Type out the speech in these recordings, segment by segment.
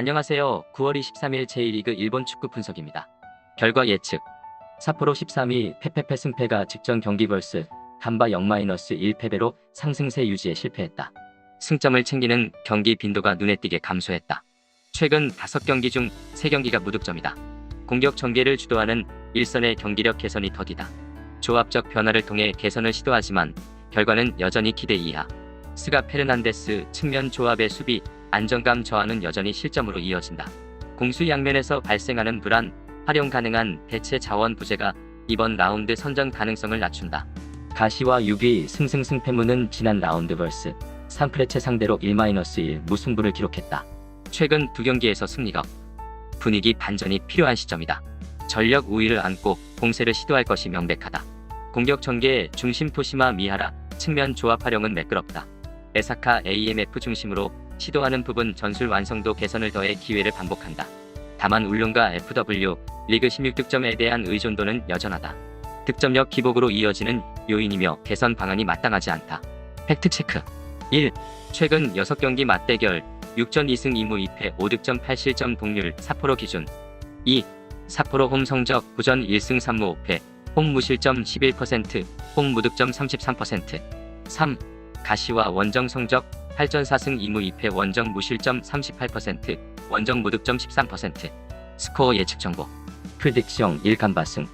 안녕하세요. 9월 23일 제1리그 일본 축구 분석입니다. 결과 예측. 삿포로 13위 페페페 승패가 직전 경기 벌스 간바 0-1 패배로 상승세 유지에 실패했다. 승점을 챙기는 경기 빈도가 눈에 띄게 감소했다. 최근 5경기 중 3경기가 무득점이다. 공격 전개를 주도하는 일선의 경기력 개선이 더디다. 조합적 변화를 통해 개선을 시도하지만 결과는 여전히 기대 이하. 스가 페르난데스 측면 조합의 수비 안정감 저하는 여전히 실점으로 이어진다. 공수 양면에서 발생하는 불안, 활용 가능한 대체 자원 부재가 이번 라운드 선전 가능성을 낮춘다. 가시와 6위 승승승패무는 지난 라운드 벌스 산프레체 상대로 1-1 무승부를 기록했다. 최근 두 경기에서 승리가 분위기 반전이 필요한 시점이다. 전력 우위를 안고 공세를 시도할 것이 명백하다. 공격 전개 중심 토시마 미하라 측면 조합 활용은 매끄럽다. 에사카 AMF 중심으로 시도하는 부분 전술 완성도 개선을 더해 기회를 반복한다. 다만 울릉과 FW 리그 16득점에 대한 의존도는 여전하다. 득점력 기복으로 이어지는 요인이며 개선 방안이 마땅하지 않다. 팩트체크 1. 최근 6경기 맞대결 6전 2승 2무 2패 5득점 8실점 동률 사포로 기준 2. 사포로 홈 성적 9전 1승 3무 5패 홈 무실점 11%홈 무득점 33% 3. 가시와 원정 성적 8전 4승 2무 2패 원정 무실점 38% 원정 무득점 13% 스코어 예측 정보. 프리딕션 1간바승.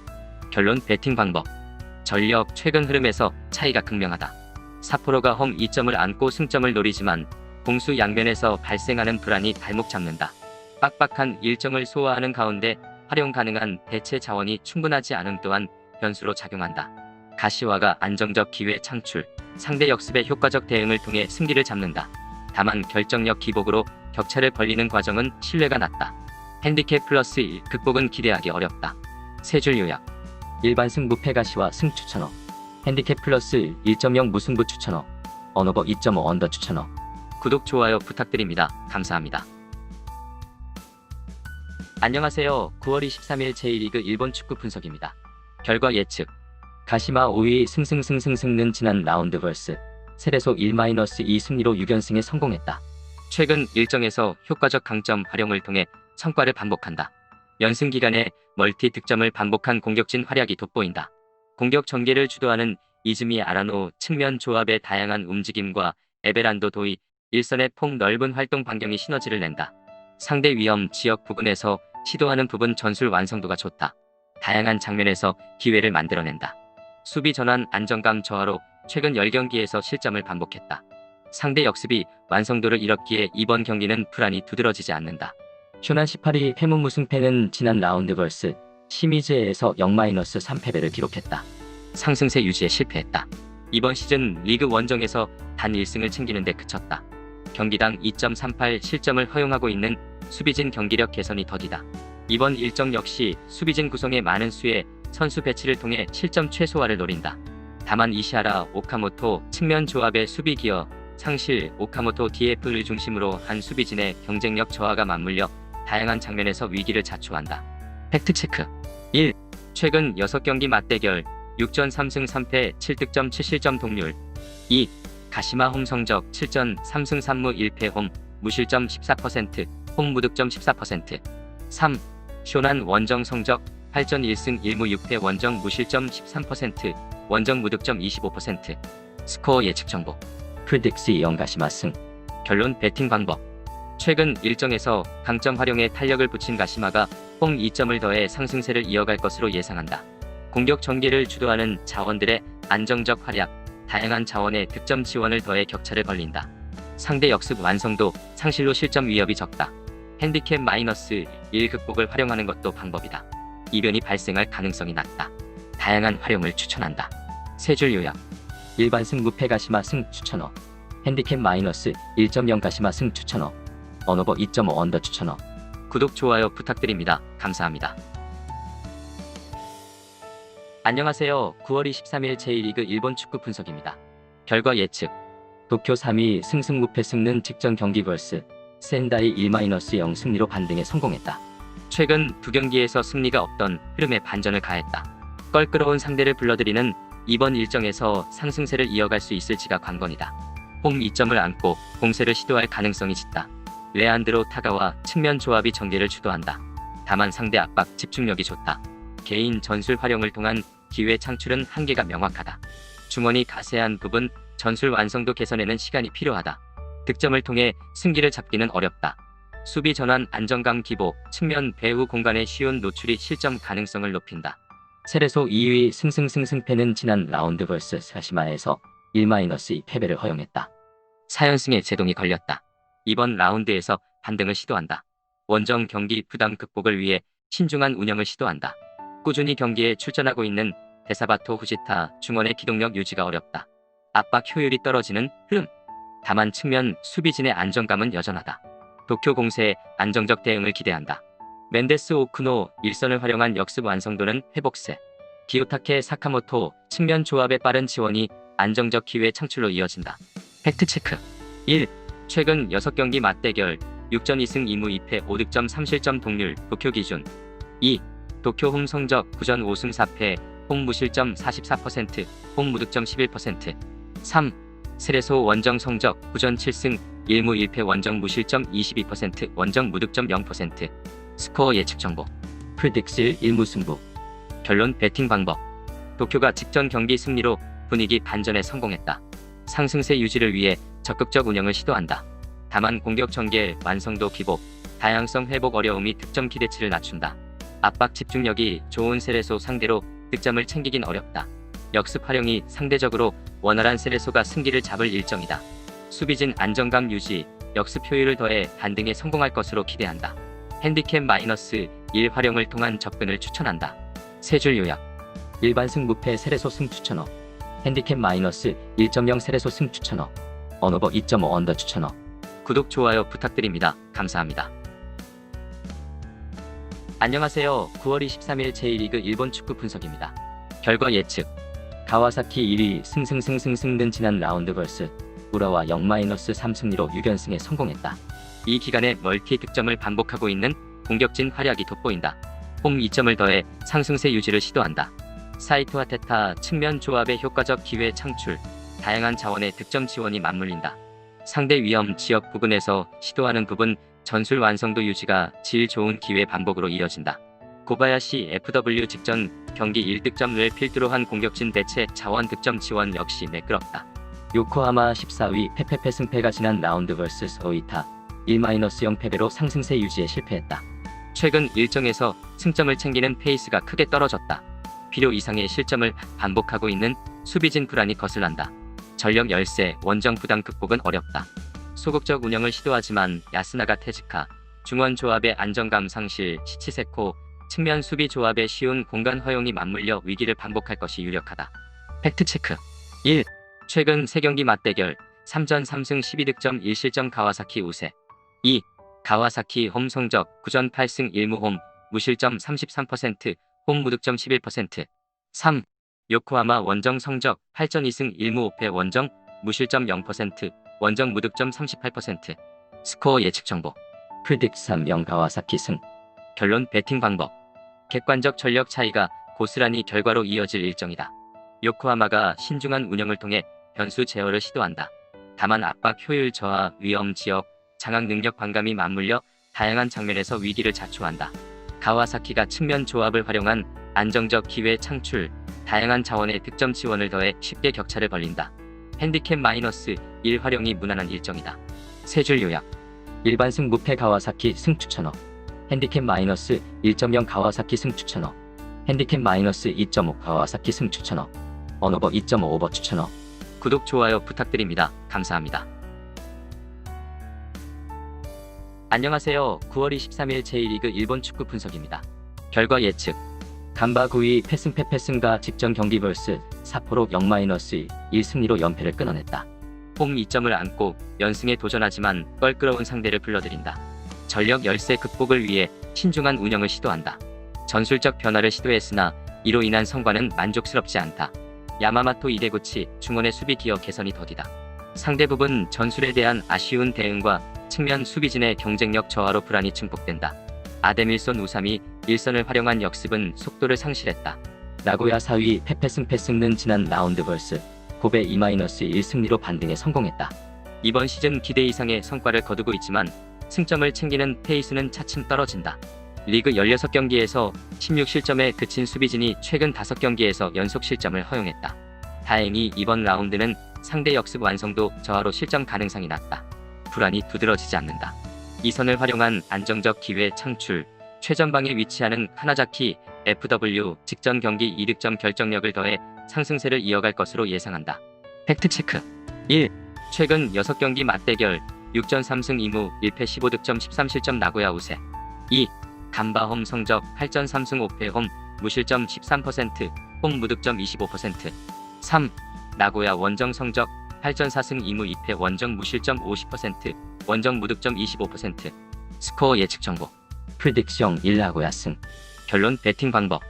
결론 배팅 방법. 전력 최근 흐름에서 차이가 극명하다. 사포로가 홈 2점을 안고 승점을 노리지만 공수 양면에서 발생하는 불안이 발목 잡는다. 빡빡한 일정을 소화하는 가운데 활용 가능한 대체 자원이 충분하지 않음 또한 변수로 작용한다 가시화가 안정적 기회 창출 상대 역습의 효과적 대응을 통해 승기를 잡는다. 다만 결정력 기복으로 격차를 벌리는 과정은 신뢰가 낮다. 핸디캡 플러스 1 극복은 기대하기 어렵다. 세 줄 요약. 일반 승부 패 가시와 승 추 천어. 핸디캡 플러스 1.0 무승부 추천어. 언어버 2.5 언더 추천어. 구독 좋아요 부탁드립니다. 감사합니다. 안녕하세요. 9월 23일 제1리그 일본 축구 분석입니다. 결과 예측. 가시마 5위 승승승승승는 지난 라운드 벌스 세레소 1-2 승리로 6연승에 성공했다. 최근 일정에서 효과적 강점 활용을 통해 성과를 반복한다. 연승 기간에 멀티 득점을 반복한 공격진 활약이 돋보인다. 공격 전개를 주도하는 이즈미 아라노 측면 조합의 다양한 움직임과 에베란도 도이 일선의 폭 넓은 활동 반경이 시너지를 낸다. 상대 위험 지역 부분에서 시도하는 부분 전술 완성도가 좋다. 다양한 장면에서 기회를 만들어낸다. 수비 전환 안정감 저하로 최근 10경기에서 실점을 반복했다. 상대 역습이 완성도를 잃었기에 이번 경기는 불안이 두드러지지 않는다. 쇼난 18위 해문 무승패는 지난 라운드 벌스 시미즈에서 0-3패배를 기록했다. 상승세 유지에 실패했다. 이번 시즌 리그 원정에서 단 1승을 챙기는 데 그쳤다. 경기당 2.38 실점을 허용하고 있는 수비진 경기력 개선이 더디다. 이번 일정 역시 수비진 구성에 많은 수의 선수 배치를 통해 실점 최소화를 노린다. 다만 이시하라 오카모토 측면 조합의 수비 기어 상실 오카모토 DF를 중심으로 한 수비진의 경쟁력 저하가 맞물려 다양한 장면에서 위기를 자초한다. 팩트체크 1. 최근 6경기 맞대결 6전 3승 3패 7득점 7실점 동률 2. 가시마 홈 성적 7전 3승 3무 1패 홈 무실점 14%, 홈 무득점 14%. 3. 쇼난 원정 성적 8전 1승 1무 6패 원정 무실점 13%, 원정 무득점 25%. 스코어 예측 정보. 프리딕스 영가시마 승. 결론 배팅 방법. 최근 일정에서 강점 활용에 탄력을 붙인 가시마가 홈 2점을 더해 상승세를 이어갈 것으로 예상한다. 공격 전개를 주도하는 자원들의 안정적 활약, 다양한 자원의 득점 지원을 더해 격차를 벌린다. 상대 역습 완성도, 상실로 실점 위협이 적다. 핸디캡 마이너스 1 극복을 활용하는 것도 방법이다. 이변이 발생할 가능성이 낮다. 다양한 활용을 추천한다. 세 줄 요약. 일반 승 무패 가시마 승 추천어. 핸디캡 마이너스 1.0 가시마 승 추천어. 언어버 2.5 언더 추천어. 구독 좋아요 부탁드립니다. 감사합니다. 안녕하세요. 9월 23일 제1리그 일본 축구 분석입니다. 결과 예측. 도쿄 3위 승승무패 승는 직전 경기 벌스 센다이 1-0 승리로 반등에 성공했다. 최근 두 경기에서 승리가 없던 흐름에 반전을 가했다. 껄끄러운 상대를 불러들이는 이번 일정에서 상승세를 이어갈 수 있을지가 관건이다. 홈 2점을 안고 공세를 시도할 가능성이 짙다. 레안드로 타가와 측면 조합이 전개를 주도한다. 다만 상대 압박 집중력이 좋다. 개인 전술 활용을 통한 기회 창출은 한계가 명확하다. 중원이 가세한 부분 전술 완성도 개선에는 시간이 필요하다. 득점을 통해 승기를 잡기는 어렵다. 수비 전환 안정감 기복, 측면 배후 공간의 쉬운 노출이 실점 가능성을 높인다. 세레소 2위 승승승승패는 지난 라운드 vs 사시마에서 1-2 패배를 허용했다. 4연승에 제동이 걸렸다. 이번 라운드에서 반등을 시도한다. 원정 경기 부담 극복을 위해 신중한 운영을 시도한다. 꾸준히 경기에 출전하고 있는 데사바토 후지타 중원의 기동력 유지가 어렵다. 압박 효율이 떨어지는 흐름. 다만 측면 수비진의 안정감은 여전하다. 도쿄 공세의 안정적 대응을 기대한다. 멘데스 오크노 일선을 활용한 역습 완성도는 회복세. 기요타케 사카모토 측면 조합의 빠른 지원이 안정적 기회 창출로 이어진다. 팩트체크 1. 최근 6경기 맞대결 6전 2승 2무 2패 5득점 3실점 동률 도쿄 기준 2. 도쿄 홈 성적 9전 5승 4패 홈 무실점 44%, 홈 무득점 11%. 3. 세레소 원정 성적 9전 7승 1무 1패 원정 무실점 22%, 원정 무득점 0%. 스코어 예측 정보. 프리딕스 1무 승부. 결론 배팅 방법. 도쿄가 직전 경기 승리로 분위기 반전에 성공했다. 상승세 유지를 위해 적극적 운영을 시도한다. 다만 공격 전개, 완성도 기복, 다양성 회복 어려움이 득점 기대치를 낮춘다. 압박 집중력이 좋은 세레소 상대로 득점을 챙기긴 어렵다. 역습 활용이 상대적으로 원활한 세레소가 승기를 잡을 일정이다. 수비진 안정감 유지, 역습 효율을 더해 반등에 성공할 것으로 기대한다. 핸디캡 마이너스 1 활용을 통한 접근을 추천한다. 세 줄 요약. 일반 승 무패 세레소 승 추천어. 핸디캡 마이너스 1.0 세레소 승 추천어. 언어버 2.5 언더 추천어. 구독 좋아요 부탁드립니다. 감사합니다. 안녕하세요. 9월 23일 제1리그 일본 축구 분석입니다. 결과 예측. 가와사키 1위 승승승승승는 지난 라운드 vs 우라와 0-3 승리로 6연승에 성공했다. 이 기간에 멀티 득점을 반복하고 있는 공격진 활약이 돋보인다. 홈 2점을 더해 상승세 유지를 시도한다. 사이토와 테타 측면 조합의 효과적 기회 창출, 다양한 자원의 득점 지원이 맞물린다. 상대 위험 지역 부근에서 시도하는 부분 전술 완성도 유지가 질 좋은 기회 반복으로 이어진다. 고바야시 FW 직전 경기 1득점을 필두로 한 공격진 대체 자원 득점 지원 역시 매끄럽다. 요코하마 14위 페페페 승패가 지난 라운드 vs 오이타 1-0 패배로 상승세 유지에 실패했다. 최근 일정에서 승점을 챙기는 페이스가 크게 떨어졌다. 필요 이상의 실점을 반복하고 있는 수비진 불안이 거슬난다. 전력 열세 원정 부담 극복은 어렵다. 소극적 운영을 시도하지만 야스나가 테즈카, 중원 조합의 안정감 상실, 시치세코, 측면 수비 조합의 쉬운 공간 허용이 맞물려 위기를 반복할 것이 유력하다. 팩트체크 1. 최근 3경기 맞대결 3전 3승 12득점 1실점 가와사키 우세 2. 가와사키 홈 성적 9전 8승 1무 홈 무실점 33%, 홈 무득점 11%. 3. 요코하마 원정 성적 8전 2승 1무 5패 원정 무실점 0%, 원정 무득점 38%. 스코어 예측 정보. 프리딕 3명 가와사키 승. 결론 배팅 방법. 객관적 전력 차이가 고스란히 결과로 이어질 일정이다. 요코하마가 신중한 운영을 통해 변수 제어를 시도한다. 다만 압박 효율 저하, 위험 지역, 장악 능력 반감이 맞물려 다양한 장면에서 위기를 자초한다. 가와사키가 측면 조합을 활용한 안정적 기회 창출, 다양한 자원의 득점 지원을 더해 쉽게 격차를 벌린다. 핸디캡 마이너스 1 활용이 무난한 일정이다. 세 줄 요약. 일반 승 무패 가와사키 승 추천어. 핸디캡 마이너스 1.0 가와사키 승 추천어. 핸디캡 마이너스 2.5 가와사키 승 추천어. 언어버 2.5 오버 추천어. 구독 좋아요 부탁드립니다. 감사합니다. 안녕하세요. 9월 23일 제1리그 일본 축구 분석입니다. 결과 예측. 간바 9위 패승패 패승가 직전 경기 vs 사포로 0-1 승리로 연패를 끊어냈다. 홈 2점을 안고 연승에 도전하지만 껄끄러운 상대를 불러들인다. 전력 열세 극복을 위해 신중한 운영을 시도한다. 전술적 변화를 시도했으나 이로 인한 성과는 만족스럽지 않다. 야마마토 이데구치 중원의 수비 기어 개선이 더디다. 상대 부분 전술에 대한 아쉬운 대응과 측면 수비진의 경쟁력 저하로 불안이 증폭된다. 아데밀손 우삼이 일선을 활용한 역습은 속도를 상실했다. 나고야 4위 페페 승패 승는 지난 라운드 vs 고베 2-1 승리로 반등에 성공했다. 이번 시즌 기대 이상의 성과를 거두고 있지만 승점을 챙기는 페이스는 차츰 떨어진다. 리그 16경기에서 16실점에 그친 수비진이 최근 5경기에서 연속 실점을 허용했다. 다행히 이번 라운드는 상대 역습 완성도 저하로 실점 가능성이 낮다. 불안이 두드러지지 않는다. 이 선을 활용한 안정적 기회 창출, 최전방에 위치하는 카나자키 FW 직전 경기 이득점 결정력을 더해 상승세를 이어갈 것으로 예상한다. 팩트체크 1. 최근 6경기 맞대결 6전 3승 2무 1패 15득점 13실점 나고야 우세 2. 간바 홈 성적 8전 3승 5패 홈 무실점 13%, 홈 무득점 25%. 3. 나고야 원정 성적 8전 4승 2무 2패 원정 무실점 50%, 원정 무득점 25%. 스코어 예측 정보. 프리딕션 1 나고야 승. 결론 배팅 방법.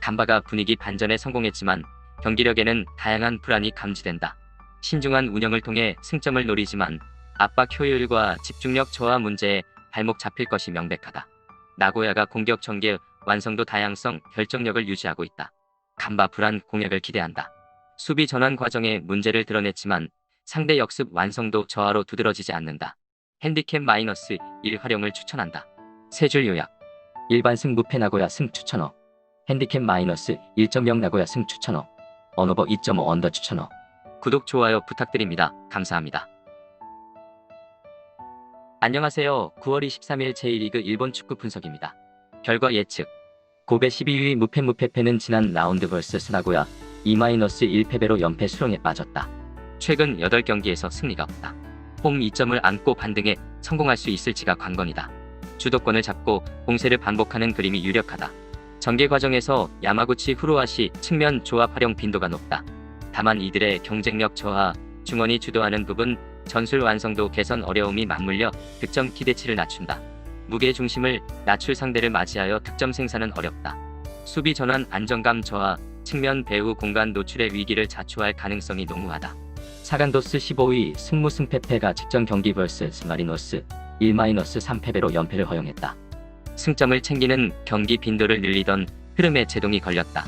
간바가 분위기 반전에 성공했지만 경기력에는 다양한 불안이 감지된다. 신중한 운영을 통해 승점을 노리지만 압박 효율과 집중력 저하 문제에 발목 잡힐 것이 명백하다. 나고야가 공격 전개, 완성도 다양성, 결정력을 유지하고 있다. 간바 불안 공략을 기대한다. 수비 전환 과정에 문제를 드러냈지만 상대 역습 완성도 저하로 두드러지지 않는다. 핸디캡 마이너스 1 활용을 추천한다. 세 줄 요약. 일반승 무패 나고야 승 추천어. 핸디캡 마이너스 1.0 나고야 승 추천어. 언어버 2.5 언더 추천어. 구독 좋아요 부탁드립니다. 감사합니다. 안녕하세요. 9월 23일 제1리그 일본 축구 분석입니다. 결과 예측. 고베 12위 무패 무패패는 지난 라운드 vs 나고야 2-1패배로 연패 수렁에 빠졌다. 최근 8경기에서 승리가 없다. 홈 2점을 안고 반등에 성공할 수 있을지가 관건이다. 주도권을 잡고 공세를 반복하는 그림이 유력하다. 전개 과정에서 야마구치 후루아시 측면 조합 활용 빈도가 높다. 다만 이들의 경쟁력 저하, 중원이 주도하는 부분, 전술 완성도 개선 어려움이 맞물려 득점 기대치를 낮춘다. 무게 중심을 낮출 상대를 맞이하여 득점 생산은 어렵다. 수비 전환 안정감 저하, 측면 배후 공간 노출의 위기를 자초할 가능성이 농후하다. 사간도스 15위 승무 승패패가 직전 경기 vs 마리노스 1-3패배로 연패를 허용했다. 승점을 챙기는 경기 빈도를 늘리던 흐름에 제동이 걸렸다.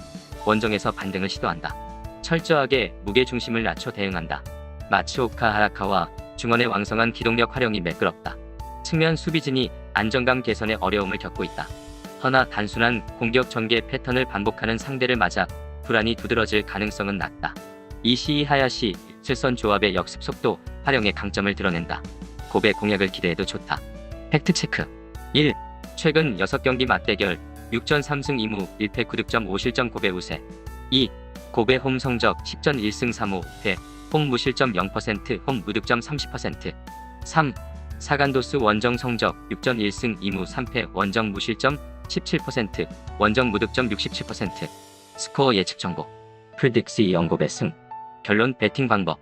원정에서 반등을 시도한다. 철저하게 무게 중심을 낮춰 대응한다. 마츠오카 하라카와 중원의 왕성한 기동력 활용이 매끄럽다. 측면 수비진이 안정감 개선에 어려움을 겪고 있다. 허나 단순한 공격 전개 패턴을 반복하는 상대를 맞아 불안이 두드러질 가능성은 낮다. 이시이 하야시 실선 조합의 역습 속도 활용의 강점을 드러낸다. 고베 공략을 기대해도 좋다. 팩트 체크 1. 최근 6경기 맞대결 6전 3승 2무 1패 9득점 5실점 고베 우세 2. 고베 홈 성적 10전 1승 3무 패, 홈 무실점 0%, 홈 무득점 30%. 3. 사간도스 원정 성적 6전 1승 2무 3패 원정 무실점 17%, 원정 무득점 67%. 스코어 예측 정보. 프리딕시 영고배 승. 결론 배팅 방법.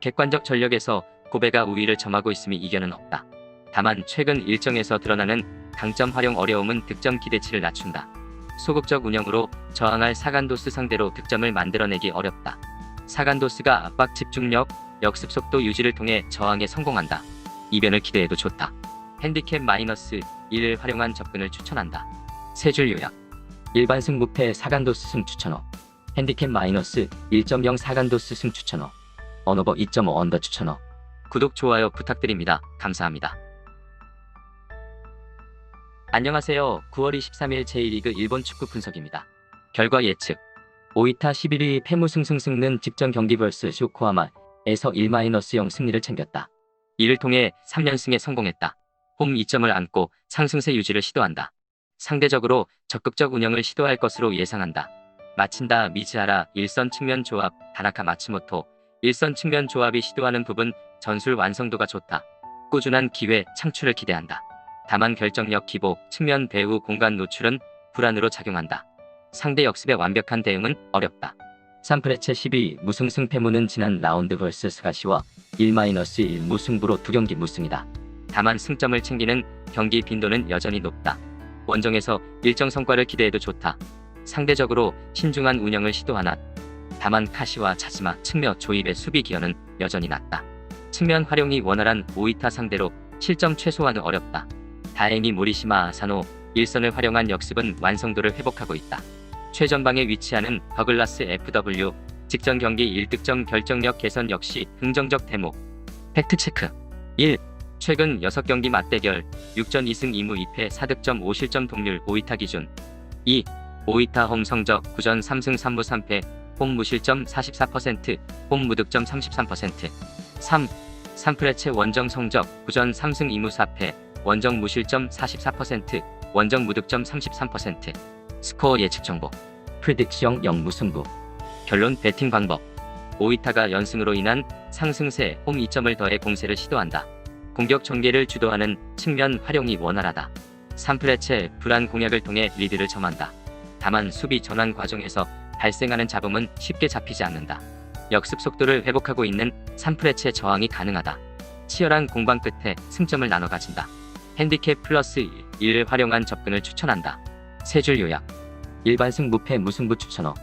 객관적 전력에서 고베가 우위를 점하고 있음이 이견은 없다. 다만 최근 일정에서 드러나는 강점 활용 어려움은 득점 기대치를 낮춘다. 소극적 운영으로 저항할 사간도스 상대로 득점을 만들어내기 어렵다. 사간도스가 압박 집중력, 역습 속도 유지를 통해 저항에 성공한다. 이변을 기대해도 좋다. 핸디캡 마이너스 1을 활용한 접근을 추천한다. 세 줄 요약. 일반승 무패 사간도스 승 추천어. 핸디캡 마이너스 1.0 사간도스 승 추천어. 언어버 2.5 언더 추천어. 구독 좋아요 부탁드립니다. 감사합니다. 안녕하세요. 9월 23일 제1리그 일본 축구 분석입니다. 결과 예측. 오이타 11위 패무승승승는 직전 경기 vs 쇼코하마에서 1-0 승리를 챙겼다. 이를 통해 3연승에 성공했다. 홈 2점을 안고 상승세 유지를 시도한다. 상대적으로 적극적 운영을 시도할 것으로 예상한다. 마친다 미즈하라 일선 측면 조합 다나카 마츠모토 일선 측면 조합이 시도하는 부분 전술 완성도가 좋다. 꾸준한 기회 창출을 기대한다. 다만 결정력 기복, 측면 배후 공간 노출은 불안으로 작용한다. 상대 역습의 완벽한 대응은 어렵다. 산프레체 12 무승 승 패무는 지난 라운드 vs 스가시와 1-1 무승부로 두 경기 무승이다. 다만 승점을 챙기는 경기 빈도는 여전히 높다. 원정에서 일정 성과를 기대해도 좋다. 상대적으로 신중한 운영을 시도하나 다만 카시와 차지마 측면 조입의 수비 기여는 여전히 낮다. 측면 활용이 원활한 오이타 상대로 실점 최소화는 어렵다. 다행히 모리시마 아사노 일선을 활용한 역습은 완성도를 회복하고 있다. 최전방에 위치하는 더글라스 FW 직전 경기 1득점 결정력 개선 역시 긍정적 대목. 팩트 체크 1. 최근 6경기 맞대결 6전 2승 2무 2패 4득점 5실점 동률 5위타 기준 2. 5위타 홈 성적 9전 3승 3무 3패 홈 무실점 44%, 홈 무득점 33%. 3. 산프레체 원정 성적 9전 3승 2무 4패, 원정 무실점 44%, 원정 무득점 33%. 스코어 예측 정보. 프리딕션 영무승부. 결론 배팅 방법. 오이타가 연승으로 인한 상승세 홈 2점을 더해 공세를 시도한다. 공격 전개를 주도하는 측면 활용이 원활하다. 산프레체 불안 공략을 통해 리드를 점한다. 다만 수비 전환 과정에서 발생하는 잡음은 쉽게 잡히지 않는다. 역습 속도를 회복하고 있는 산프레체 저항이 가능하다. 치열한 공방 끝에 승점을 나눠 가진다. 핸디캡 플러스 1을 활용한 접근을 추천한다. 세 줄 요약. 일반승 무패 무승부 추천어.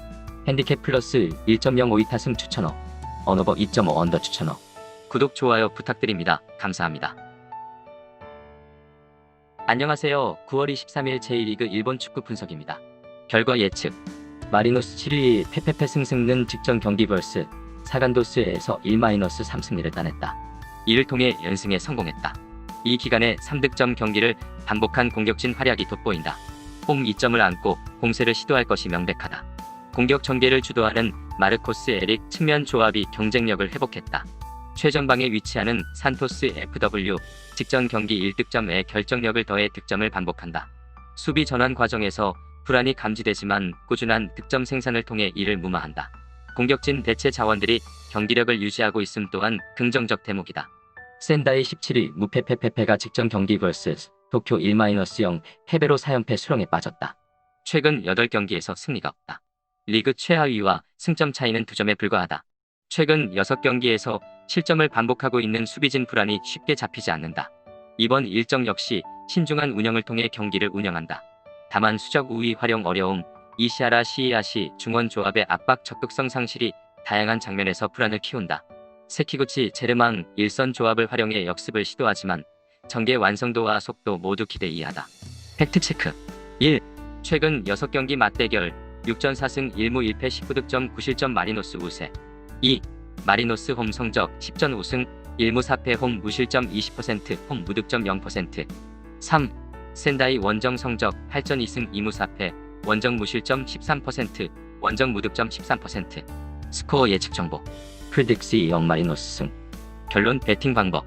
핸디캡 플러스 1.05 이타승 추천어. 언어버 2.5 언더 추천어. 구독 좋아요 부탁드립니다. 감사합니다. 안녕하세요. 9월 23일 제1리그 일본 축구 분석입니다. 결과 예측. 마리노스 7위 페페페 승승는 직전 경기 벌스 사간도스에서 1-3승리를 따냈다. 이를 통해 연승에 성공했다. 이 기간에 3득점 경기를 반복한 공격진 활약이 돋보인다. 홈 2점을 안고 공세를 시도할 것이 명백하다. 공격 전개를 주도하는 마르코스 에릭 측면 조합이 경쟁력을 회복했다. 최전방에 위치하는 산토스 FW 직전 경기 1득점에 결정력을 더해 득점을 반복한다. 수비 전환 과정에서 불안이 감지되지만 꾸준한 득점 생산을 통해 이를 무마한다. 공격진 대체 자원들이 경기력을 유지하고 있음 또한 긍정적 대목이다. 센다이 17위 무페페페페가 직전 경기 vs 도쿄 1-0 패배로 4연패 수렁에 빠졌다. 최근 8경기에서 승리가 없다. 리그 최하위와 승점 차이는 2점에 불과하다. 최근 6경기에서 실점을 반복하고 있는 수비진 불안이 쉽게 잡히지 않는다. 이번 일정 역시 신중한 운영을 통해 경기를 운영한다. 다만 수적 우위 활용 어려움, 이시아라 시이아시 중원 조합의 압박 적극성 상실이 다양한 장면에서 불안을 키운다. 세키구치 제르망 일선 조합을 활용해 역습을 시도하지만 전개 완성도와 속도 모두 기대 이하다. 팩트체크 1. 최근 6경기 맞대결 6전 4승 1무 1패 19득점 9실점 마리노스 우세 2. 마리노스 홈 성적 10전 5승 1무 4패 홈 무실점 20%홈 무득점 0% 3. 센다이 원정 성적 8전 2승 2무 4패, 원정 무실점 13%, 원정 무득점 13%. 스코어 예측 정보. 프리딕스 2영 마리노스 승. 결론 배팅 방법.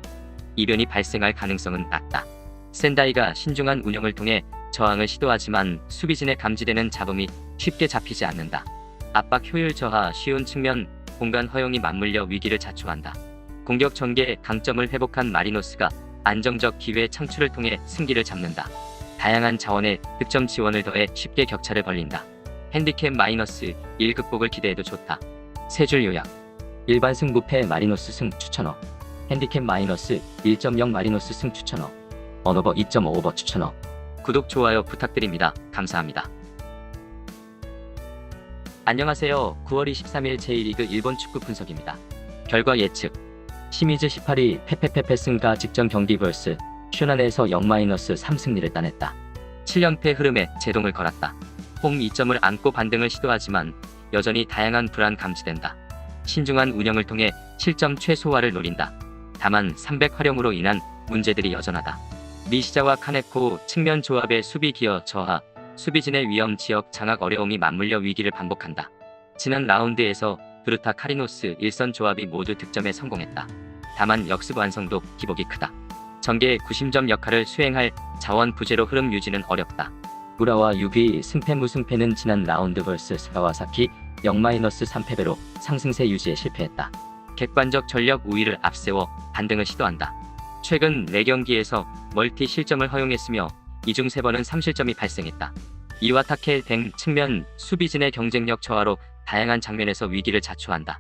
이변이 발생할 가능성은 낮다. 센다이가 신중한 운영을 통해 저항을 시도하지만 수비진에 감지되는 잡음이 쉽게 잡히지 않는다. 압박 효율 저하 쉬운 측면 공간 허용이 맞물려 위기를 자초한다. 공격 전개 강점을 회복한 마리노스가 안정적 기회 창출을 통해 승기를 잡는다. 다양한 자원의 득점 지원을 더해 쉽게 격차를 벌린다. 핸디캡 마이너스 1 극복을 기대해도 좋다. 세 줄 요약. 일반 승 무패 마리노스 승 추천어. 핸디캡 마이너스 1.0 마리노스 승 추천어. 언어버 2.5 오버 추천어. 구독 좋아요 부탁드립니다. 감사합니다. 안녕하세요. 9월 23일 제1리그 일본 축구 분석입니다. 결과 예측. 시미즈 18위 페페페페 승가 직전 경기 벌스 슈난에서 0-3 승리를 따냈다. 7연패 흐름에 제동을 걸었다. 홈 2점을 안고 반등을 시도하지만 여전히 다양한 불안 감지된다. 신중한 운영을 통해 실점 최소화를 노린다. 다만 300 활용으로 인한 문제들이 여전하다. 미시자와 카네코 측면 조합의 수비 기어 저하, 수비진의 위험 지역 장악 어려움이 맞물려 위기를 반복한다. 지난 라운드에서 브루타 카리노스 일선 조합이 모두 득점에 성공했다. 다만 역습 완성도 기복이 크다. 전개의 구심점 역할을 수행할 자원 부재로 흐름 유지는 어렵다. 우라와 유비 승패 무승패는 지난 라운드 vs 스가와사키 0-3패배로 상승세 유지에 실패했다. 객관적 전력 우위를 앞세워 반등을 시도한다. 최근 4경기에서 멀티 실점을 허용했으며 이중 3번은 3실점이 발생했다. 이와타케 댕 측면 수비진의 경쟁력 저하로 다양한 장면에서 위기를 자초한다.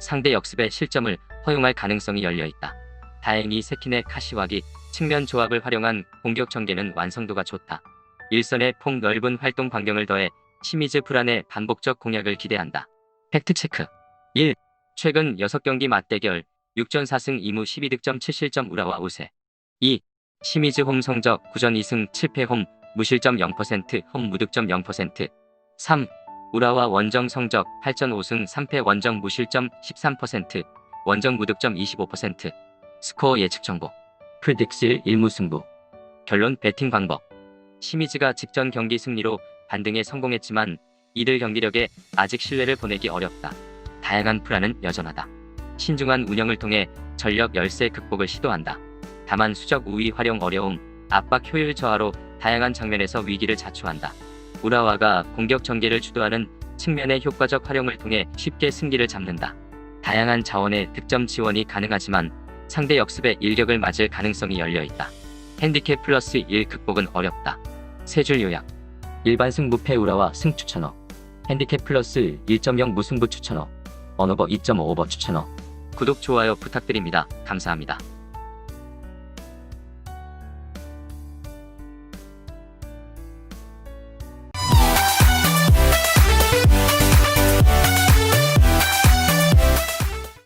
상대 역습의 실점을 허용할 가능성이 열려 있다. 다행히 세키네 카시와기 측면 조합을 활용한 공격 전개는 완성도가 좋다. 일선의 폭 넓은 활동 반경을 더해 시미즈 프란의 반복적 공략을 기대한다. 팩트체크 1. 최근 6경기 맞대결 6전 4승 2무 12득점 7실점 우라와 우세 2. 시미즈 홈 성적 9전 2승 7패 홈 무실점 0%홈 무득점 0% 3. 우라와 원정 성적 8전 5승 3패 원정 무실점 13% 원정 무득점 25% 스코어 예측 정보 프리딕스 1무 승부 결론 배팅 방법 시미즈가 직전 경기 승리로 반등에 성공했지만 이들 경기력에 아직 신뢰를 보내기 어렵다. 다양한 플랜은 여전하다. 신중한 운영을 통해 전력 열세 극복을 시도한다. 다만 수적 우위 활용 어려움, 압박 효율 저하로 다양한 장면에서 위기를 자초한다. 우라와가 공격 전개를 주도하는 측면의 효과적 활용을 통해 쉽게 승기를 잡는다. 다양한 자원의 득점 지원이 가능하지만 상대 역습에 일격을 맞을 가능성이 열려 있다. 핸디캡 플러스 1 극복은 어렵다. 세 줄 요약. 일반 승부 패 우라와 승 추천어. 핸디캡 플러스 1.0 무승부 추천어. 언어버 2.5오버 추천어. 구독 좋아요 부탁드립니다. 감사합니다.